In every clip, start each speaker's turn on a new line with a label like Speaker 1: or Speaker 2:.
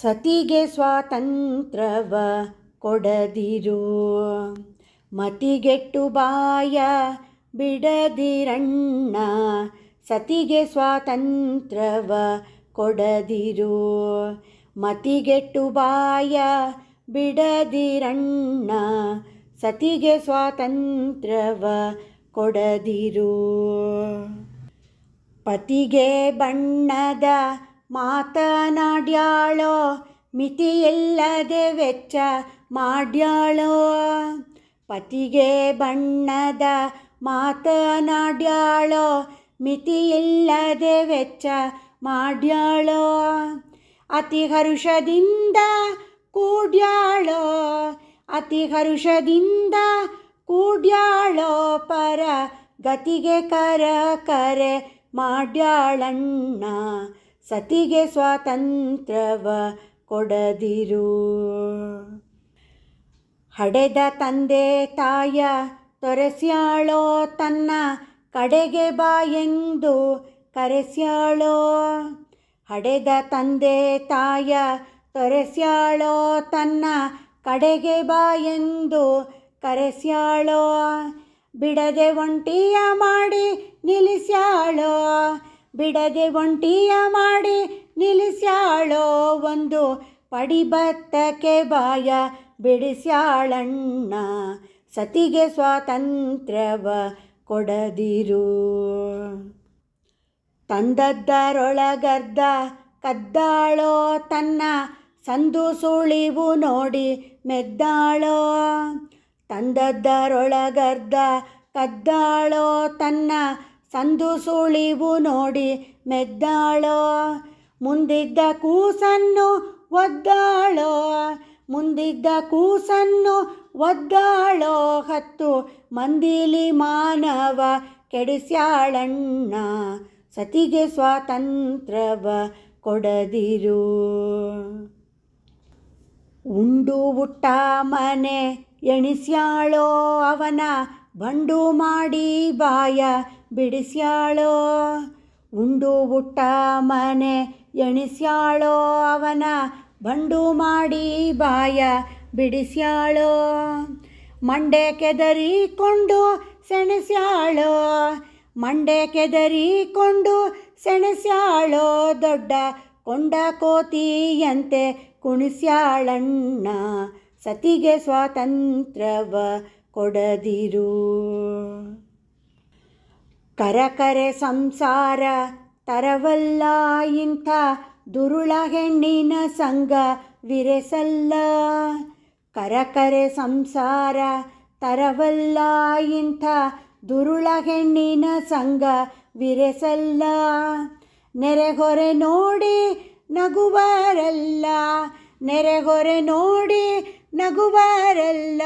Speaker 1: ಸತಿಗೆ ಸ್ವಾತಂತ್ರವ ಕೊಡದಿರು. ಮತಿಗೆಟ್ಟು ಬಾಯ ಬಿಡದಿರಣ್ಣ, ಸತಿಗೆ ಸ್ವಾತಂತ್ರವ ಕೊಡದಿರು. ಮತಿಗೆಟ್ಟು ಬಾಯ ಬಿಡದಿರಣ್ಣ, ಸತಿಗೆ ಸ್ವಾತಂತ್ರವ ಕೊಡದಿರು. ಪತಿಗೆ ಬಣ್ಣದ ಮಾತನಾಡ್ಯಾಳೋ, ಮಿತಿಯಿಲ್ಲದೆ ವೆಚ್ಚ ಮಾಡ್ಯಾಳೋ. ಪತಿಗೆ ಬಣ್ಣದ ಮಾತನಾಡ್ಯಾಳೋ, ಮಿತಿಯಿಲ್ಲದೆ ವೆಚ್ಚ ಮಾಡ್ಯಾಳೋ. ಅತಿ ಹರುಷದಿಂದ ಕೂಡ್ಯಾಳೋ ಅತಿ ಹರುಷದಿಂದ ಕೂಡ್ಯಾಳೋ, ಪರ ಗತಿಗೆ ಕರ ಕರೆ ಮಾಡ್ಯಾಳಣ್ಣ. ಸತಿಗೆ ಸ್ವಾತಂತ್ರ್ಯವ ಕೊಡದಿರು. ಹಡೆದ ತಂದೆ ತಾಯ ತೊರೆಸ್ಯಾಳೋ ತನ್ನ ಕಡೆಗೆ ಬಾ ಎಂದು ಕರೆಸ್ಯಾಳೋ. ಹಡೆದ ತಂದೆ ತಾಯ ತೊರೆಸ್ಯಾಳೋ ತನ್ನ ಕಡೆಗೆ ಬಾ ಎಂದು ಕರೆಸ್ಯಾಳೋ. ಬಿಡದೆ ಒಂಟಿಯ ಮಾಡಿ ನಿಲ್ಲಿಸ್ಯಾಳೋ. ಬಿಡದೆ ಒಂಟಿಯ ಮಾಡಿ ನಿಲ್ಲಿಸ್ಯಾಳೋ ಒಂದು ಪಡಿಬತ್ತಕ್ಕೆ ಬಾಯ. ಬಿಡಿಸ್ಯಾಳಣ್ಣ, ಸತಿಗೆ ಸ್ವಾತಂತ್ರ್ಯವ ಕೊಡದಿರು. ತಂದದ್ದರೊಳಗರ್ಧ ಕದ್ದಾಳೋ ತನ್ನ ಸಂದು ಸುಳಿವು ನೋಡಿ ಮೆದ್ದಾಳೋ. ತಂದದ್ದರೊಳಗರ್ಧ ಕದ್ದಾಳೋ ತನ್ನ ಸಂದು ಸುಳಿವು ನೋಡಿ ಮೆದ್ದಾಳೋ. ಮುಂದಿದ್ದ ಕೂಸನ್ನು ಒದ್ದಾಳೋ. ಮುಂದಿದ್ದ ಕೂಸನ್ನು ಒದ್ದಾಳೋ. ಹತ್ತು ಮಂದಿಲಿ ಮಾನವ ಕೆಡಿಸ್ಯಾಳಣ್ಣ. ಸತಿಗೆ ಸ್ವಾತಂತ್ರ್ಯವ ಕೊಡದಿರು. ಉಂಡು ಮನೆ ಎಣಿಸ್ಯಾಳೋ ಅವನ ಬಂಡು ಮಾಡಿ ಬಾಯ. ಬಿಡಿಸ್ಯಾಳೋ? ಉಂಡು ಬುಟ್ಟ ಮನೆ ಎಣಿಸ್ಯಾಳೋ ಅವನ? ಬಂಡು ಮಾಡಿ ಬಾಯ ಬಿಡಿಸ್ಯಾಳೋ? ಮಂಡೆ ಕೆದರಿಕೊಂಡು ಸೆಣಸ್ಯಾಳೋ? ಮಂಡೆ ಕೆದರಿಕೊಂಡು ಸೆಣಸ್ಯಾಳೋ? ದೊಡ್ಡ ಕೊಂಡ ಕೋತಿಯಂತೆ ಕುಣಿಸ್ಯಾಳಣ್ಣ, ಸತಿಗೆ ಸ್ವಾತಂತ್ರ್ಯವ ಕೊಡದಿರು. ಕರಕರೆ ಸಂಸಾರ ತರವಲ್ಲ ಇಂಥ ದುರುಳ ಹೆಣ್ಣಿನ ಸಂಘ ವಿರೆಸಲ್ಲ. ಕರಕರೆ ಸಂಸಾರ ತರವಲ್ಲ ಇಂಥ ದುರುಳ ಹೆಣ್ಣಿನ ಸಂಘ ವಿರೆಸಲ್ಲ. ನೆರೆಹೊರೆ ನೋಡಿ ನಗುವರಲ್ಲ ನೆರೆಹೊರೆ ನೋಡಿ ನಗುವರಲ್ಲ.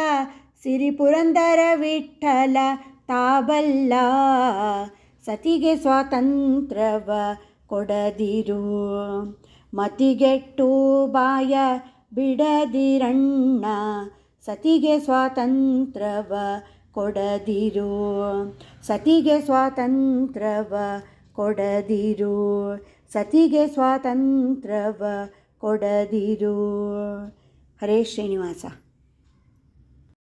Speaker 1: ಸಿರಿಪುರಂದರ ವಿಠಲ ತಾಬಲ್ಲ ಸತಿಗೆ ಸ್ವಾತಂತ್ರ್ಯವ ಕೊಡದಿರು. ಮತಿಗೆಟ್ಟು ಬಾಯ ಬಿಡದಿರಣ್ಣ. ಸತಿಗೆ ಸ್ವಾತಂತ್ರ್ಯವ ಕೊಡದಿರು. ಸತಿಗೆ ಸ್ವಾತಂತ್ರ್ಯವ ಕೊಡದಿರು. ಸತಿಗೆ ಸ್ವಾತಂತ್ರ್ಯವ ಕೊಡದಿರು. ಹರೇ ಶ್ರೀನಿವಾಸ.